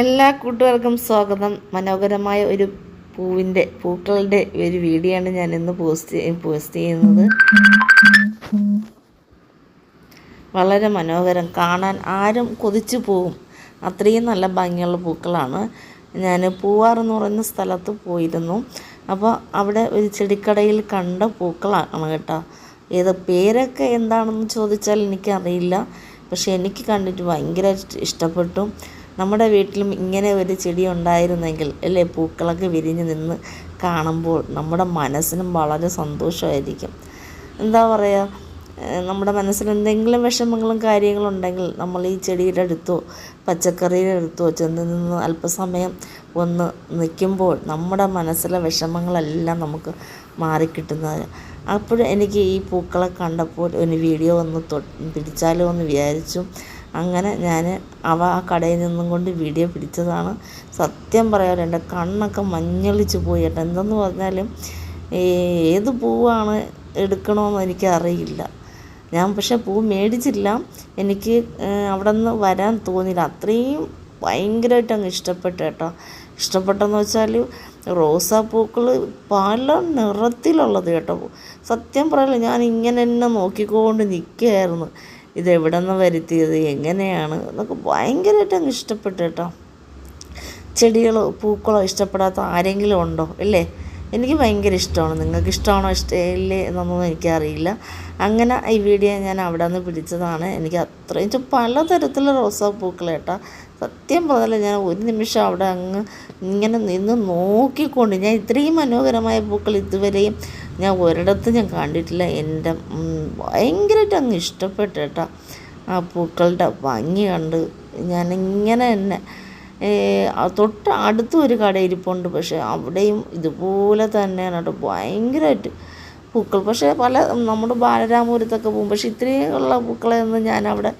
എല്ലാ കൂട്ടുകാർക്കും സ്വാഗതം. മനോഹരമായ ഒരു പൂവിന്റെ പൂക്കളുടെ ഒരു വീഡിയോ ആണ് ഞാൻ ഇന്ന് പോസ്റ്റ് പോസ്റ്റ് ചെയ്യുന്നത്. വളരെ മനോഹരം. കാണാൻ ആരും കൊതിച്ചു പോവും. അത്രയും നല്ല ഭംഗിയുള്ള പൂക്കളാണ്. ഞാൻ പൂവാർ എന്ന് പറയുന്ന സ്ഥലത്ത് പോയിരുന്നു. അപ്പോൾ അവിടെ ഒരു ചെടിക്കടയിൽ കണ്ട പൂക്കളാണ് കേട്ടോ. ഏത് പേരൊക്കെ എന്താണെന്ന് ചോദിച്ചാൽ എനിക്കറിയില്ല. പക്ഷേ എനിക്ക് കണ്ടിട്ട് ഭയങ്കര ഇഷ്ടപ്പെട്ടു. നമ്മുടെ വീട്ടിലും ഇങ്ങനെ ഒരു ചെടി ഉണ്ടായിരുന്നെങ്കിൽ അല്ലേ? പൂക്കളൊക്കെ വിരിഞ്ഞ് നിന്ന് കാണുമ്പോൾ നമ്മുടെ മനസ്സിനും വളരെ സന്തോഷമായിരിക്കും. എന്താ പറയുക നമ്മുടെ മനസ്സിൽ എന്തെങ്കിലും വിഷമങ്ങളും കാര്യങ്ങളും ഉണ്ടെങ്കിൽ നമ്മൾ ഈ ചെടിയുടെ അടുത്തോ പച്ചക്കറിയുടെ അടുത്തോ ചെന്ന് നിന്ന് അല്പസമയം ഒന്ന് നിൽക്കുമ്പോൾ നമ്മുടെ മനസ്സിലെ വിഷമങ്ങളെല്ലാം നമുക്ക് മാറിക്കിട്ടുന്നത് അപ്പോൾ എനിക്ക് ഈ പൂക്കളെ കണ്ടപ്പോൾ ഒരു വീഡിയോ ഒന്ന് പിടിച്ചാലോ എന്ന് വിചാരിച്ചു. അങ്ങനെ ഞാൻ അവ ആ കടയിൽ നിന്നും കൊണ്ട് വീഡിയോ പിടിച്ചതാണ്. സത്യം പറയാമല്ലോ എന്റെ കണ്ണൊക്കെ മഞ്ഞളിച്ച് പോയി കേട്ടോ. എന്തെന്ന് പറഞ്ഞാലും ഏത് പൂവാണ് എടുക്കണമെന്ന് എനിക്കറിയില്ല ഞാൻ പക്ഷേ പൂ മേടിച്ചില്ല. എനിക്ക് അവിടെ നിന്ന് വരാൻ തോന്നിയില്ല. അത്രയും ഭയങ്കരമായിട്ട് അങ്ങ് ഇഷ്ടപ്പെട്ടു കേട്ടോ. ഇഷ്ടപ്പെട്ടെന്ന് വെച്ചാൽ റോസാപ്പൂക്കൾ പല നിറത്തിലുള്ളത് കേട്ടോ. സത്യം പറയല്ലോ ഞാൻ ഇങ്ങനെ തന്നെ നോക്കിക്കൊണ്ട് നിൽക്കുകയായിരുന്നു. ഇത് എവിടെ നിന്ന് വരുത്തിയത്? എങ്ങനെയാണ്? എന്നൊക്കെ ഭയങ്കരമായിട്ട് അങ്ങ് ഇഷ്ടപ്പെട്ടു കേട്ടോ. ചെടികളോ പൂക്കളോ ഇഷ്ടപ്പെടാത്ത ആരെങ്കിലും ഉണ്ടോ? അല്ലേ എനിക്ക് ഭയങ്കര ഇഷ്ടമാണ്. നിങ്ങൾക്ക് ഇഷ്ടമാണോ ഇഷ്ടമില്ലേ എന്നൊന്നും എനിക്കറിയില്ല. അങ്ങനെ ഈ വീഡിയോ ഞാൻ അവിടെ നിന്ന് പിടിച്ചതാണ്. എനിക്ക് അത്രയും പലതരത്തിലുള്ള റോസാപ്പൂക്കൾ കേട്ടോ. സത്യം പറഞ്ഞാൽ ഞാൻ ഒരു നിമിഷം അവിടെ അങ്ങ് ഇങ്ങനെ നിന്ന് നോക്കിക്കൊണ്ട് ഞാൻ ഇത്രയും മനോഹരമായ പൂക്കൾ ഇതുവരെയും ഞാൻ ഒരിടത്തും ഞാൻ കണ്ടിട്ടില്ല. എന്റെ ഭയങ്കരമായിട്ട് അങ്ങ് ഇഷ്ടപ്പെട്ടു കേട്ടോ. ആ പൂക്കളുടെ ഭംഗി കണ്ട് ഞാനിങ്ങനെ തന്നെ തൊട്ട് അടുത്തും ഒരു കട ഇരിപ്പുണ്ട്. പക്ഷേ അവിടെയും ഇതുപോലെ തന്നെയാണ് കേട്ടോ. ഭയങ്കരമായിട്ട് പൂക്കൾ. പക്ഷേ പല നമ്മുടെ ബാലരാമപുരത്തൊക്കെ പോകും. പക്ഷേ ഇത്രയുള്ള പൂക്കളെയൊന്നും ഞാൻ അവിടെ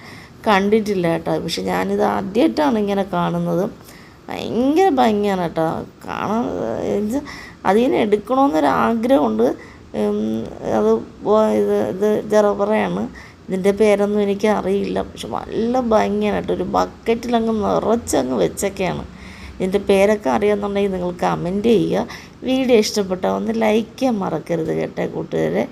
കണ്ടിട്ടില്ല കേട്ടോ. പക്ഷെ ഞാനിത് ആദ്യമായിട്ടാണ് ഇങ്ങനെ കാണുന്നത്. ഭയങ്കര ഭംഗിയാണ് കേട്ടോ. കാണാൻ അതിനെ എടുക്കണമെന്നൊരാഗ്രഹമുണ്ട്. അത് ഇത് ഇത് ജറബറയാണ്. ഇതിന്റെ പേരൊന്നും എനിക്ക് അറിയില്ല. പക്ഷെ നല്ല ഭംഗിയാണ് കേട്ടോ ഒരു ബക്കറ്റിലങ്ങ് നിറച്ചങ്ങ് വെച്ചൊക്കെയാണ്. ഇതിന്റെ പേരൊക്കെ അറിയാമെന്നുണ്ടെങ്കിൽ നിങ്ങൾ കമന്റ് ചെയ്യുക. വീഡിയോ ഇഷ്ടപ്പെട്ടാൽ ഒന്ന് ലൈക്ക് ചെയ്യാൻ മറക്കരുത് കേട്ടോ കൂട്ടുകാരെ.